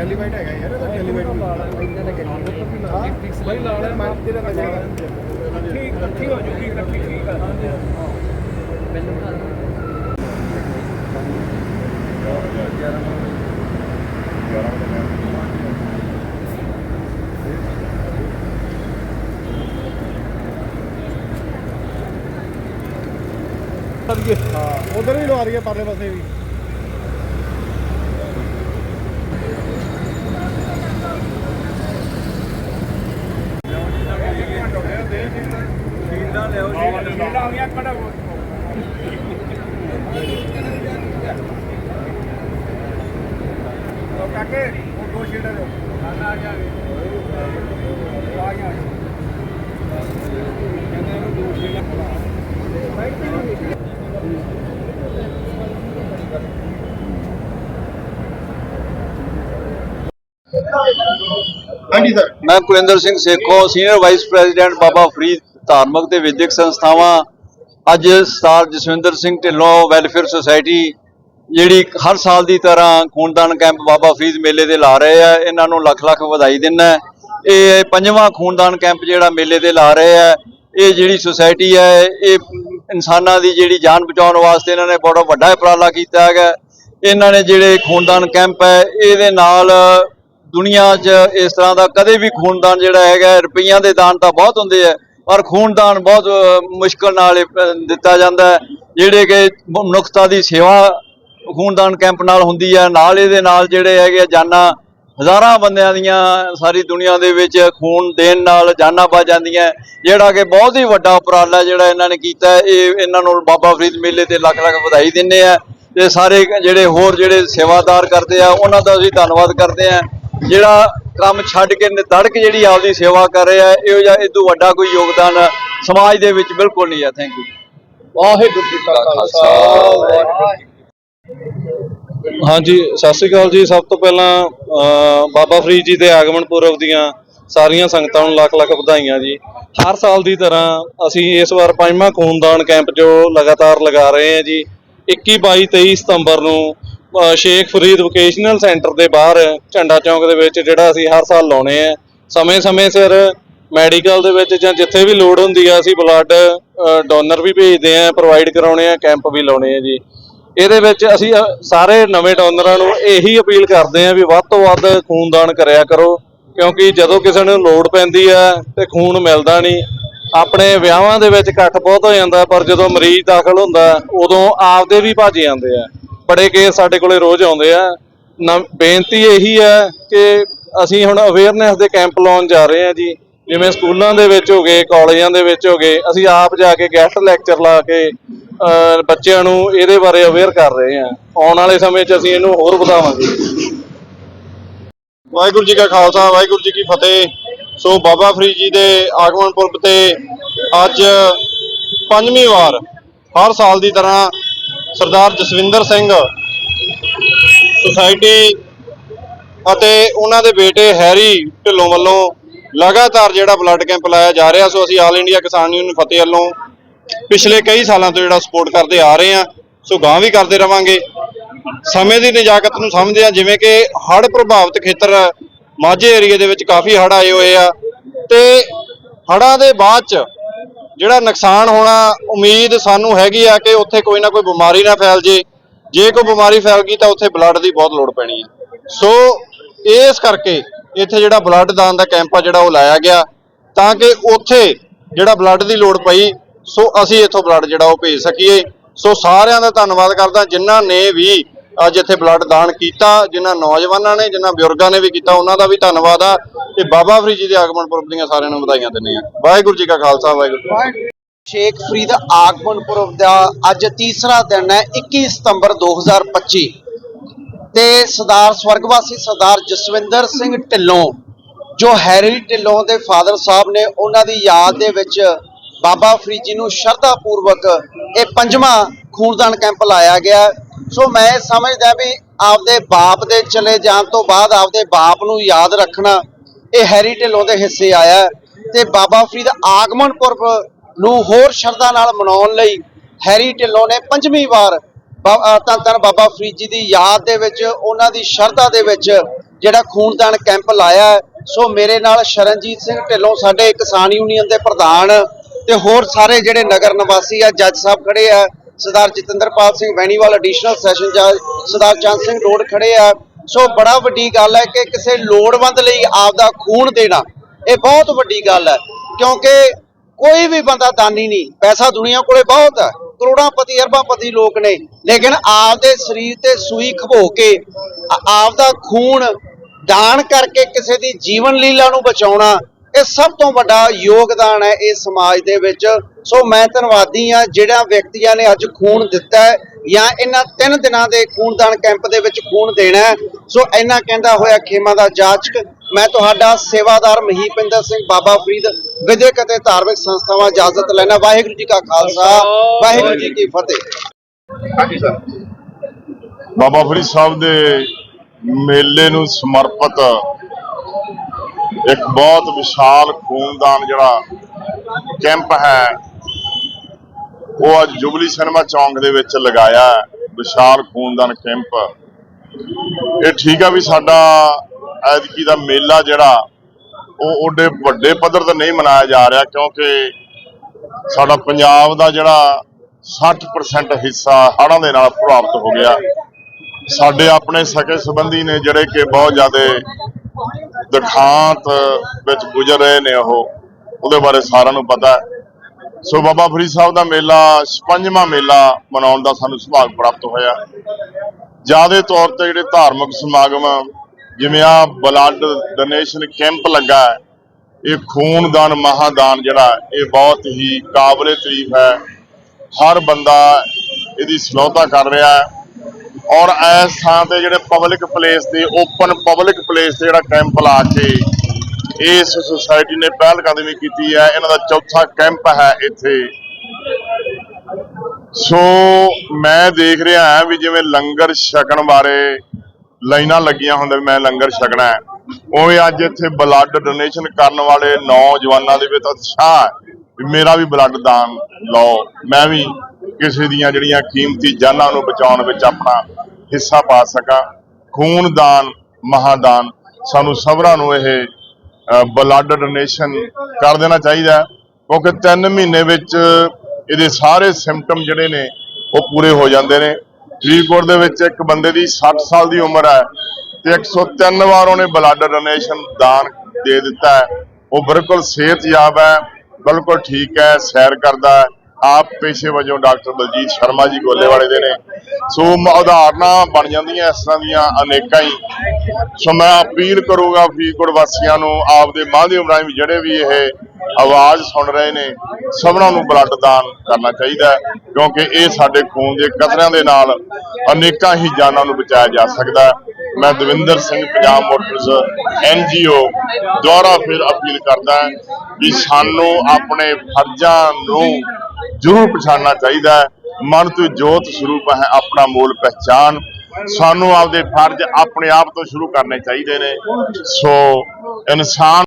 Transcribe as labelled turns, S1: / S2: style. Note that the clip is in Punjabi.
S1: ਐਲੀਮੈਂਟ ਹੈਗਾ ਯਾਰ ਇਹਦਾ ਐਲੀਮੈਂਟ
S2: ਇਹਨਾਂ ਦਾ ਕਰੀ
S1: ਬਈ ਲਾ ਲੈ ਮੈਂ ਤੇਰਾ ਲੱਗਿਆ
S3: ਠੀਕ ਇਕੱਠੀ ਹੋ ਜੂਗੀ ਇਕੱਠੀ ਠੀਕ ਆ
S2: ਮੈਨੂੰ ਬਣਾ
S1: ਹਾਂ ਉਧਰ ਵੀ ਲਵਾ ਦਈਏ ਪਰਲੇ ਪਾਸੇ ਵੀ
S3: ਲੀਲਾ ਆ ਗਿਆ ਕੜਾ ਉਹ ਕਾਕੇ ਉਹ ਦੋ ਸ਼ੀਟਾਂ ਦੋ ਆ ਗਿਆ ਆ ਗਿਆ ਕਹਿੰਦੇ ਇਹਨੂੰ ਦੋ ਸ਼ੀਟਾਂ ਪੜਾ
S1: ਹਾਂਜੀ ਸਰ।
S4: ਮੈਂ Kulinder Singh Sekhon senior vice president Baba Farid ਧਾਰਮਿਕ ਤੇ ਵਿਦਿਅਕ ਸੰਸਥਾਵਾਂ। ਅੱਜ star Jaswinder Singh Dhillon welfare society ਜਿਹੜੀ ਹਰ ਸਾਲ ਦੀ ਤਰ੍ਹਾਂ ਖੂਨਦਾਨ ਕੈਂਪ ਬਾਬਾ ਫਰੀਦ ਮੇਲੇ ਦੇ ਲਾ ਰਹੇ ਆ ਇਹਨਾਂ ਨੂੰ ਲੱਖ ਲੱਖ ਵਧਾਈ ਦਿੰਦਾ ਇਹ ਪੰਜਵਾਂ ਖੂਨਦਾਨ ਕੈਂਪ ਜਿਹੜਾ ਮੇਲੇ ਦੇ ਲਾ ਰਹੇ ਆ ਇਹ ਜਿਹੜੀ ਸੁਸਾਇਟੀ ਹੈ ਇਹ ਇਨਸਾਨਾਂ ਦੀ ਜਿਹੜੀ ਜਾਨ ਬਚਾਉਣ ਵਾਸਤੇ ਇਹਨਾਂ ਨੇ ਬੜਾ ਵੱਡਾ ਉਪਰਾਲਾ ਕੀਤਾ ਹੈਗਾ। ਇਹਨਾਂ ਨੇ ਜਿਹੜੇ ਖੂਨਦਾਨ ਕੈਂਪ ਹੈ ਇਹਦੇ ਨਾਲ ਦੁਨੀਆ 'ਚ ਇਸ ਤਰ੍ਹਾਂ ਦਾ ਕਦੇ ਵੀ ਖੂਨਦਾਨ ਜਿਹੜਾ ਹੈਗਾ ਰੁਪਈਆਂ ਦੇ ਦਾਨ ਤਾਂ ਬਹੁਤ ਹੁੰਦੇ ਆ ਪਰ ਖੂਨਦਾਨ ਬਹੁਤ ਅ, ਮੁਸ਼ਕਲ ਨਾਲ ਇਹ, ਦਿੱਤਾ ਜਾਂਦਾ ਜਿਹੜੇ ਕਿ ਮਨੁੱਖਤਾ ਦੀ ਸੇਵਾ ਖੂਨਦਾਨ ਕੈਂਪ ਨਾਲ ਹੁੰਦੀ ਹੈ ਨਾਲ ਇਹਦੇ ਨਾਲ ਜਿਹੜੇ ਹੈਗੇ ਆ ਜਾਨਾਂ, ਹਜ਼ਾਰਾਂ ਬੰਦਿਆਂ ਦੀਆਂ ਸਾਰੀ ਦੁਨੀਆ ਦੇ ਵਿੱਚ ਖੂਨ ਦੇਣ ਨਾਲ ਜਾਨਾਂ ਬਚ ਜਾਂਦੀਆਂ। ਜਿਹੜਾ ਕਿ ਬਹੁਤ ਹੀ ਵੱਡਾ ਉਪਰਾਲਾ ਜਿਹੜਾ ਇਹਨਾਂ ਨੇ ਕੀਤਾ ਇਹ ਇਹਨਾਂ ਨੂੰ ਬਾਬਾ ਫਰੀਦ ਮੇਲੇ ਤੇ ਲੱਖ ਲੱਖ ਵਧਾਈ ਦਿੰਦੇ ਆ। ਤੇ ਸਾਰੇ ਜਿਹੜੇ ਹੋਰ ਜਿਹੜੇ ਸੇਵਾਦਾਰ ਕਰਦੇ ਆ, ਉਹਨਾਂ ਦਾ ਅਸੀਂ ਧੰਨਵਾਦ ਕਰਦੇ ਆ। ਜਿਹੜਾ ਕੰਮ ਛੱਡ ਕੇ ਨਿਤੜਕ ਜਿਹੜੀ ਆਪਦੀ ਸੇਵਾ ਕਰ ਰਿਹਾ ਇਹੋ ਜਿਹਾ ਇਦੋਂ ਵੱਡਾ ਕੋਈ ਯੋਗਦਾਨ ਸਮਾਜ ਦੇ ਵਿੱਚ ਬਿਲਕੁਲ ਨਹੀਂ ਹੈ। ਥੈਂਕ ਯੂ
S1: ਵਾਹਿਗੁਰੂ ਜੀ ਕਾ ਖਾਲਸਾ, ਵਾਹਿਗੁਰੂ ਜੀ
S5: ਹਾਂਜੀ, ਸਤਿ ਸ਼੍ਰੀ ਅਕਾਲ ਜੀ। ਸਭ ਤੋਂ ਪਹਿਲਾਂ ਬਾਬਾ ਫਰੀਦ ਜੀ ਦੇ ਆਗਮਨ ਪੁਰਬ ਦੀਆਂ ਸਾਰੀਆਂ ਸੰਗਤਾਂ ਨੂੰ ਲੱਖ ਲੱਖ ਵਧਾਈਆਂ ਜੀ। ਹਰ ਸਾਲ ਦੀ ਤਰ੍ਹਾਂ ਅਸੀਂ ਇਸ ਵਾਰ ਪੰਜਵਾਂ ਖੂਨਦਾਨ ਕੈਂਪ ਜੋ ਲਗਾਤਾਰ ਲਗਾ ਰਹੇ ਹਾਂ ਜੀ 21 22 23 ਸਤੰਬਰ ਨੂੰ ਸ਼ੇਖ ਫਰੀਦ ਵੋਕੇਸ਼ਨਲ ਸੈਂਟਰ ਦੇ ਬਾਹਰ ਝੰਡਾ ਚੌਂਕ ਦੇ ਵਿੱਚ ਜਿਹੜਾ ਅਸੀਂ ਹਰ ਸਾਲ ਲਾਉਣੇ ਆ ਸਮੇਂ-ਸਮੇਂ ਸਿਰ ਮੈਡੀਕਲ ਦੇ ਵਿੱਚ ਜਾਂ ਜਿੱਥੇ ਵੀ ਲੋੜ ਹੁੰਦੀ ਆ, ਅਸੀਂ ਬਲੱਡ ਡੋਨਰ ਵੀ ਭੇਜਦੇ ਆ ਪ੍ਰੋਵਾਈਡ ਕਰਾਉਣੇ ਆ ਕੈਂਪ ਵੀ ਲਾਉਣੇ ਆ ਜੀ। ਇਹਦੇ ਵਿੱਚ ਅਸੀਂ ਸਾਰੇ ਨਵੇਂ ਡੋਨਰਾਂ ਨੂੰ ਇਹੀ ਅਪੀਲ ਕਰਦੇ ਹਾਂ ਵੀ ਵੱਧ ਤੋਂ ਵੱਧ ਖੂਨਦਾਨ ਕਰਿਆ ਕਰੋ, ਕਿਉਂਕਿ ਜਦੋਂ ਕਿਸੇ ਨੂੰ ਲੋੜ ਪੈਂਦੀ ਹੈ ਤੇ ਖੂਨ ਮਿਲਦਾ ਨਹੀਂ। ਆਪਣੇ ਵਿਆਹਾਂ ਦੇ ਵਿੱਚ ਇਕੱਠ ਬਹੁਤ ਹੋ ਜਾਂਦਾ, ਪਰ ਜਦੋਂ ਮਰੀਜ਼ ਦਾਖਲ ਹੁੰਦਾ, ਉਦੋਂ ਆਪਦੇ ਵੀ ਭੱਜ ਜਾਂਦੇ ਆ। ਬੜੇ ਕੇਸ ਸਾਡੇ ਕੋਲੇ ਰੋਜ਼ ਆਉਂਦੇ ਆ। ਨਵ- ਬੇਨਤੀ ਇਹੀ ਹੈ ਕਿ ਅਸੀਂ ਹੁਣ ਅਵੇਅਰਨੈਸ ਦੇ ਕੈਂਪ ਲਾਉਣ ਜਾ ਰਹੇ ਹਾਂ ਜੀ। ਜਿਵੇਂ ਸਕੂਲਾਂ ਦੇ ਵਿੱਚ ਹੋ ਗਏ, ਕਾਲਜਾਂ ਦੇ ਵਿੱਚ ਹੋ ਗਏ, ਅਸੀਂ ਆਪ ਜਾ ਕੇ ਗੈਸਟ ਲੈਕਚਰ ਲਾ ਕੇ ਬੱਚਿਆਂ ਨੂੰ ਇਹਦੇ ਬਾਰੇ ਅਵੇਅਰ ਕਰ ਰਹੇ ਹਾਂ। ਆਉਣ ਵਾਲੇ ਸਮੇਂ 'ਚ ਅਸੀਂ ਇਹਨੂੰ ਹੋਰ ਵਧਾਵਾਂਗੇ।
S6: ਵਾਹਿਗੁਰੂ ਜੀ ਕਾ ਖਾਲਸਾ, ਵਾਹਿਗੁਰੂ ਜੀ ਕੀ ਫਤਿਹ। ਸੋ ਬਾਬਾ ਫਰੀਦ ਜੀ ਦੇ ਆਗਮਨ ਪੁਰਬ ਤੇ ਅੱਜ ਪੰਜਵੀਂ ਵਾਰ ਹਰ ਸਾਲ ਦੀ ਤਰ੍ਹਾਂ ਸਰਦਾਰ ਜਸਵਿੰਦਰ ਸਿੰਘ ਸੁਸਾਇਟੀ ਅਤੇ ਉਹਨਾਂ ਦੇ ਬੇਟੇ ਹੈਰੀ ਢਿੱਲੋਂ ਵੱਲੋਂ ਲਗਾਤਾਰ ਜਿਹੜਾ ਬਲੱਡ ਕੈਂਪ ਲਾਇਆ ਜਾ ਰਿਹਾ, ਸੋ ਅਸੀਂ ਆਲ ਇੰਡੀਆ ਕਿਸਾਨ ਯੂਨੀਅਨ ਫਤਿਹ ਵੱਲੋਂ ਪਿਛਲੇ ਕਈ ਸਾਲਾਂ ਤੋਂ ਜਿਹੜਾ ਸਪੋਰਟ ਕਰਦੇ ਆ ਰਹੇ ਆ ਸੋ ਗਾਂ ਵੀ ਕਰਦੇ ਰਵਾਂਗੇ। ਸਮੇਂ ਦੀ ਨਜਾਕਤ ਨੂੰ ਸਮਝਦੇ ਆ ਜਿਵੇਂ ਕਿ ਹੜ੍ਹ ਪ੍ਰਭਾਵਿਤ ਖੇਤਰ ਮਾਝੇ ਏਰੀਏ ਦੇ ਵਿੱਚ ਕਾਫੀ ਹੜ੍ਹ ਆਏ ਹੋਏ ਆ। ਤੇ ਹੜ੍ਹਾਂ ਦੇ ਬਾਅਦ ਚ ਜਿਹੜਾ ਨੁਕਸਾਨ ਹੋਣਾ, ਉਮੀਦ ਸਾਨੂੰ ਹੈਗੀ ਆ ਕਿ ਉੱਥੇ ਕੋਈ ਨਾ ਕੋਈ ਬਿਮਾਰੀ ਨਾ ਫੈਲ ਜੇ। ਜੇ ਕੋਈ ਬਿਮਾਰੀ ਫੈਲ ਗਈ ਤਾਂ ਉੱਥੇ ਬਲੱਡ ਦੀ ਬਹੁਤ ਲੋੜ ਪੈਣੀ ਹੈ। ਸੋ ਇਸ ਕਰਕੇ ਇੱਥੇ ਜਿਹੜਾ ਬਲੱਡ ਦਾਨ ਦਾ ਕੈਂਪ ਆ ਜਿਹੜਾ ਉਹ ਲਾਇਆ ਗਿਆ। ਤਾਂ ਕਿ ਉੱਥੇ ਜਿਹੜਾ ਬਲੱਡ ਦੀ ਲੋੜ ਪਈ, ਸੋ ਅਸੀਂ ਇੱਥੋਂ ਬਲੱਡ ਜਿਹੜਾ ਉਹ ਭੇਜ ਸਕੀਏ। ਸੋ ਸਾਰਿਆਂ ਦਾ ਧੰਨਵਾਦ ਕਰਦਾ, ਜਿਨ੍ਹਾਂ ਨੇ ਵੀ ਅੱਜ ਇੱਥੇ ਬਲੱਡ ਦਾਨ ਕੀਤਾ, ਜਿਨ੍ਹਾਂ ਨੌਜਵਾਨਾਂ ਨੇ, ਜਿਨ੍ਹਾਂ ਬਜ਼ੁਰਗਾਂ ਨੇ ਵੀ ਕੀਤਾ, ਉਹਨਾਂ ਦਾ ਵੀ ਧੰਨਵਾਦ ਆ। ਤੇ ਬਾਬਾ ਫਰੀਦ ਜੀ ਦੇ ਆਗਮਨ ਪੁਰਬ ਦੀਆਂ ਸਾਰਿਆਂ ਨੂੰ ਵਧਾਈਆਂ ਦਿੰਦੇ ਆ ਵਾਹਿਗੁਰੂ ਜੀ ਕਾ ਖਾਲਸਾ, ਵਾਹਿਗੁਰੂ ਜੀ
S7: ਸ਼ੇਖ ਫਰੀਦ ਆਗਮਨ ਪੁਰਬ ਦਾ ਅੱਜ ਤੀਸਰਾ ਦਿਨ ਹੈ 21 ਸਤੰਬਰ 2025 ਤੇ ਸਰਦਾਰ ਸਵਰਗਵਾਸੀ ਸਰਦਾਰ ਜਸਵਿੰਦਰ ਸਿੰਘ ਢਿੱਲੋਂ, ਜੋ ਹੈਰੀ ਢਿੱਲੋਂ ਦੇ ਫਾਦਰ ਸਾਹਿਬ ਨੇ ਉਹਨਾਂ ਦੀ ਯਾਦ ਦੇ ਵਿੱਚ ਬਾਬਾ ਫਰੀਦ ਜੀ ਨੂੰ ਸ਼ਰਧਾ ਪੂਰਵਕ ਇਹ ਪੰਜਵਾਂ ਖੂਨਦਾਨ ਕੈਂਪ ਲਾਇਆ ਗਿਆ। ਸੋ ਮੈਂ ਸਮਝਦਾ ਵੀ ਆਪਦੇ ਬਾਪ ਦੇ ਚਲੇ ਜਾਣ ਤੋਂ ਬਾਅਦ ਆਪਦੇ ਬਾਪ ਨੂੰ ਯਾਦ ਰੱਖਣਾ ਇਹ ਹੈਰੀ ਢਿੱਲੋਂ ਦੇ ਹਿੱਸੇ ਆਇਆ ਹੈ ਤੇ ਬਾਬਾ ਫਰੀਦ ਆਗਮਨ ਪੁਰਬ ਨੂੰ ਹੋਰ ਸ਼ਰਧਾ ਨਾਲ ਮਨਾਉਣ ਲਈ ਹੈਰੀ ਢਿੱਲੋਂ ਨੇ ਪੰਜਵੀਂ ਵਾਰ ਧੰਨ ਧੰਨ ਬਾਬਾ ਫਰੀਦ ਜੀ ਦੀ ਯਾਦ ਦੇ ਵਿੱਚ, ਉਹਨਾਂ ਦੀ ਸ਼ਰਧਾ ਦੇ ਵਿੱਚ ਜਿਹੜਾ ਖੂਨਦਾਨ ਕੈਂਪ ਲਾਇਆ ਸੋ ਮੇਰੇ ਨਾਲ ਸ਼ਰਨਜੀਤ ਸਿੰਘ ਢਿੱਲੋਂ, ਸਾਡੇ ਕਿਸਾਨ ਯੂਨੀਅਨ ਦੇ ਪ੍ਰਧਾਨ ਤੇ ਹੋਰ ਸਾਰੇ ਜਿਹੜੇ ਨਗਰ ਨਿਵਾਸੀ ਆ, ਜੱਜ ਸਾਹਿਬ ਖੜੇ ਆ, ਸਰਦਾਰ ਜਤਿੰਦਰਪਾਲ ਸਿੰਘ ਵੈਣੀਵਾਲ ਐਡੀਸ਼ਨਲ ਸੈਸ਼ਨ ਜੱਜ ਸਰਦਾਰ ਚੰਦ ਸਿੰਘ ਰੋਡ ਖੜੇ ਆ। ਸੋ ਬੜਾ ਵੱਡੀ ਗੱਲ ਹੈ ਕਿ ਕਿਸੇ ਲੋੜਵੰਦ ਲਈ ਆਪਦਾ ਖੂਨ ਦੇਣਾ, ਇਹ ਬਹੁਤ ਵੱਡੀ ਗੱਲ ਹੈ। ਕਿਉਂਕਿ ਕੋਈ ਵੀ ਬੰਦਾ ਦਾਨੀ ਨਹੀਂ, ਪੈਸਾ ਦੁਨੀਆ ਕੋਲੇ ਬਹੁਤ ਹੈ। ਕਰੋੜਾਂ ਪਤੀ ਅਰਬਾਂ ਪਤੀ ਲੋਕ ਨੇ। ਲੇਕਿਨ ਆਪਦੇ ਸਰੀਰ ਤੇ ਸੂਈ ਖਬੋ ਕੇ, ਆ- ਆਪਦਾ ਖੂਨ ਦਾਨ ਕਰਕੇ ਕਿਸੇ ਦੀ ਜੀਵਨ ਲੀਲਾ ਨੂੰ ਬਚਾਉਣਾ, ਇਹ ਸਭ ਤੋਂ ਵੱਡਾ ਯੋਗਦਾਨ ਹੈ ਇਸ ਸਮਾਜ ਦੇ ਵਿੱਚ। ਸੋ ਮੈਂ ਧੰਨਵਾਦੀ ਆ ਜਿਹੜਾ ਵਿਅਕਤੀਆਂ ਨੇ ਅੱਜ ਖੂਨ ਦਿੱਤਾ ਹੈ ਜਾਂ ਇਹਨਾਂ ਤਿੰਨ ਦਿਨਾਂ ਦੇ ਖੂਨਦਾਨ ਕੈਂਪ ਦੇ ਵਿੱਚ ਖੂਨ ਦੇਣਾ ਸੋ ਇਹਨਾਂ ਕਹਿੰਦਾ ਹੋਇਆ ਖੇਮਾ ਦਾ ਜਾਚਕ ਮੈਂ ਤੁਹਾਡਾ ਸੇਵਾਦਾਰ ਮਹੀਪਿੰਦਰ ਸਿੰਘ ਬਾਬਾ ਫਰੀਦ ਵਿਦਿਅਕ ਅਤੇ ਧਾਰਮਿਕ ਸੰਸਥਾਵਾਂ ਇਜਾਜ਼ਤ ਲੈਣਾ ਵਾਹਿਗੁਰੂ ਜੀ ਕਾ ਖਾਲਸਾ ਵਾਹਿਗੁਰੂ ਜੀ ਕੀ ਫਤਿਹ।
S8: ਬਾਬਾ ਫਰੀਦ ਸਾਹਿਬ ਦੇ ਮੇਲੇ ਨੂੰ ਸਮਰਪਿਤ ਇੱਕ ਬਹੁਤ ਵਿਸ਼ਾਲ ਖੂਨਦਾਨ ਜਿਹੜਾ ਕੈਂਪ ਹੈ ਉਹ ਅੱਜ ਜੁਬਲੀ ਸਿਨੇਮਾ ਚੌਂਕ ਦੇ ਵਿੱਚ ਲਗਾਇਆ ਵਿਸ਼ਾਲ ਖੂਨਦਾਨ ਕੈਂਪ। ਇਹ ਠੀਕ ਆ ਵੀ ਸਾਡਾ ਐਤਕੀ ਦਾ ਮੇਲਾ ਜਿਹੜਾ, ਉਹ ਓਡੇ ਵੱਡੇ ਪੱਧਰ ਤੇ ਨਹੀਂ ਮਨਾਇਆ ਜਾ ਰਿਹਾ ਕਿਉਂਕਿ ਸਾਡਾ ਪੰਜਾਬ ਦਾ ਜਿਹੜਾ 60% ਹਿੱਸਾ ਹੜ੍ਹਾਂ ਦੇ ਨਾਲ ਪ੍ਰਭਾਵਿਤ ਹੋ ਗਿਆ। ਸਾਡੇ ਆਪਣੇ ਸਕੇ ਸੰਬੰਧੀ ਨੇ ਜਿਹੜੇ ਕਿ ਬਹੁਤ ਜ਼ਿਆਦਾ ਦਿਖਾਂਤ ਵਿੱਚ ਗੁਜ਼ਰ ਰਹੇ ਨੇ ਉਹ, ਉਹਦੇ ਬਾਰੇ ਸਾਰਿਆਂ ਨੂੰ ਪਤਾ ਹੈ। ਸੋ ਬਾਬਾ ਫਰੀਦ ਸਾਹਿਬ ਦਾ ਮੇਲਾ 56ਵਾਂ ਮੇਲਾ ਮਨਾਉਣ ਦਾ ਸਾਨੂੰ ਸੁਭਾਗ ਪ੍ਰਾਪਤ ਹੋਇਆ। ਜਿਆਦੇ ਤੌਰ ਤੇ ਜਿਹੜੇ ਧਾਰਮਿਕ ਸਮਾਗਮ ਜਿਵੇਂ ਆ ਬਲੱਡ ਡੋਨੇਸ਼ਨ ਕੈਂਪ ਲੱਗਾ ਹੈ, ਇਹ ਖੂਨਦਾਨ ਮਹਾਦਾਨ ਜਿਹੜਾ ਇਹ ਬਹੁਤ ਹੀ ਕਾਬਲੇ ਤਾਰੀਫ ਹੈ। ਹਰ ਬੰਦਾ ਇਹਦੀ ਸਲੋਤਾ ਕਰ ਰਿਹਾ ਹੈ ਔਰ ਇਸ ਥਾਂ ਤੇ ਜਿਹੜੇ ਪਬਲਿਕ ਪਲੇਸ ਤੇ ਓਪਨ ਪਬਲਿਕ ਪਲੇਸ ਤੇ ਜਿਹੜਾ ਕੈਂਪ ਲਾ ਕੇ ਇਸ ਸੁਸਾਇਟੀ ਨੇ ਪਹਿਲ ਕਦਮੀ ਕੀਤੀ ਹੈ, ਇਹਨਾਂ ਦਾ ਚੌਥਾ ਕੈਂਪ ਹੈ ਇੱਥੇ। ਸੋ ਮੈਂ ਦੇਖ ਰਿਹਾ ਹਾਂ ਵੀ ਜਿਵੇਂ ਲੰਗਰ ਛਕਣ ਬਾਰੇ ਲਾਈਨਾਂ ਲੱਗੀਆਂ ਹੁੰਦੇ ਮੈਂ ਲੰਗਰ ਛਕਣਾ ਹੈ। ਉਵੇਂ ਅੱਜ ਇੱਥੇ ਬਲੱਡ ਡੋਨੇਸ਼ਨ ਕਰਨ ਵਾਲੇ ਨੌਜਵਾਨਾਂ ਦੇ ਵਿੱਚ ਉਤਸ਼ਾਹ ਹੈ ਵੀ ਮੇਰਾ ਵੀ ਬਲੱਡ ਦਾਨ ਲਓ। ਮੈਂ ਵੀ ਕਿਸੇ ਦੀਆਂ ਜਿਹੜੀਆਂ ਕੀਮਤੀ ਜਾਨਾਂ ਨੂੰ ਬਚਾਉਣ ਵਿੱਚ ਆਪਣਾ ਹਿੱਸਾ ਪਾ ਸਕਾਂ। ਖੂਨ ਖੂਨਦਾਨ ਮਹਾਦਾਨ, ਸਾਨੂੰ ਸਭਰਾਂ ਨੂੰ ਇਹ ਬਲੱਡ ਡੋਨੇਸ਼ਨ ਕਰ ਦੇਣਾ ਚਾਹੀਦਾ ਕਿਉਂਕਿ 3 ਮਹੀਨੇ ਵਿੱਚ ਇਹਦੇ ਸਾਰੇ ਸਿੰਪਟਮ ਜਿਹੜੇ ਨੇ, ਉਹ ਪੂਰੇ ਹੋ ਜਾਂਦੇ ਨੇ। ਫਰੀਦਕੋਟ ਦੇ ਵਿੱਚ ਇੱਕ ਬੰਦੇ ਦੀ 60 ਸਾਲ ਦੀ ਉਮਰ ਹੈ ਤੇ 103 ਵਾਰ ਉਹਨੇ ਬਲੱਡ ਡੋਨੇਸ਼ਨ ਦਾਨ ਦੇ ਦਿੱਤਾ ਹੈ। ਉਹ ਬਿਲਕੁਲ ਸਿਹਤਯਾਬ ਹੈ, ਬਿਲਕੁਲ ਠੀਕ ਹੈ, ਸੈਰ ਕਰਦਾ ਹੈ। ਆਪ ਪੇਸ਼ੇ ਵਜੋਂ ਡਾਕਟਰ ਬਲਜੀਤ ਸ਼ਰਮਾ ਜੀ ਗੋਲੇਵਾਲੇ ਦੇ ਨੇ। ਸੋ ਉਦਾਹਰਨਾਂ ਬਣ ਜਾਂਦੀਆਂ ਇਸ ਤਰ੍ਹਾਂ ਦੀਆਂ ਅਨੇਕਾਂ ਹੀ। ਸੋ ਮੈਂ ਅਪੀਲ ਕਰੂੰਗਾ ਫਰੀਦਕੋਟ ਵਾਸੀਆਂ ਨੂੰ, ਆਪਦੇ ਮਾਧਿਅਮ ਰਾਹੀਂ ਵੀ ਜਿਹੜੇ ਵੀ ਇਹ ਆਵਾਜ਼ ਸੁਣ ਰਹੇ ਨੇ, ਸਭਨਾਂ ਨੂੰ ਬਲੱਡ ਦਾਨ ਕਰਨਾ ਚਾਹੀਦਾ ਕਿਉਂਕਿ ਇਹ ਸਾਡੇ ਖੂਨ ਦੇ ਕਤਰਿਆਂ ਦੇ ਨਾਲ ਅਨੇਕਾਂ ਹੀ ਜਾਨਾਂ ਨੂੰ ਬਚਾਇਆ ਜਾ ਸਕਦਾ ਹੈ। ਮੈਂ ਦਵਿੰਦਰ ਸਿੰਘ ਪੰਜਾਬ ਮੋਟਰਸ ਐਨਜੀਓ ਦੁਆਰਾ ਫਿਰ ਅਪੀਲ ਕਰਦਾ ਹਾਂ ਕਿ ਸਾਨੂੰ ਆਪਣੇ ਫਰਜ਼ਾਂ ਨੂੰ ਜ਼ਰੂਰ ਪਛਾਣਨਾ ਚਾਹੀਦਾ ਹੈ। ਮਨ ਤੋਂ ਜੋਤ ਸਰੂਪ ਹੈ ਆਪਣਾ ਮੂਲ ਪਹਿਚਾਨ। ਸਾਨੂੰ ਆਪਦੇ ਫਰਜ਼ ਆਪਣੇ ਆਪ ਤੋਂ ਸ਼ੁਰੂ ਕਰਨੇ ਚਾਹੀਦੇ ਨੇ। ਸੋ ਇਨਸਾਨ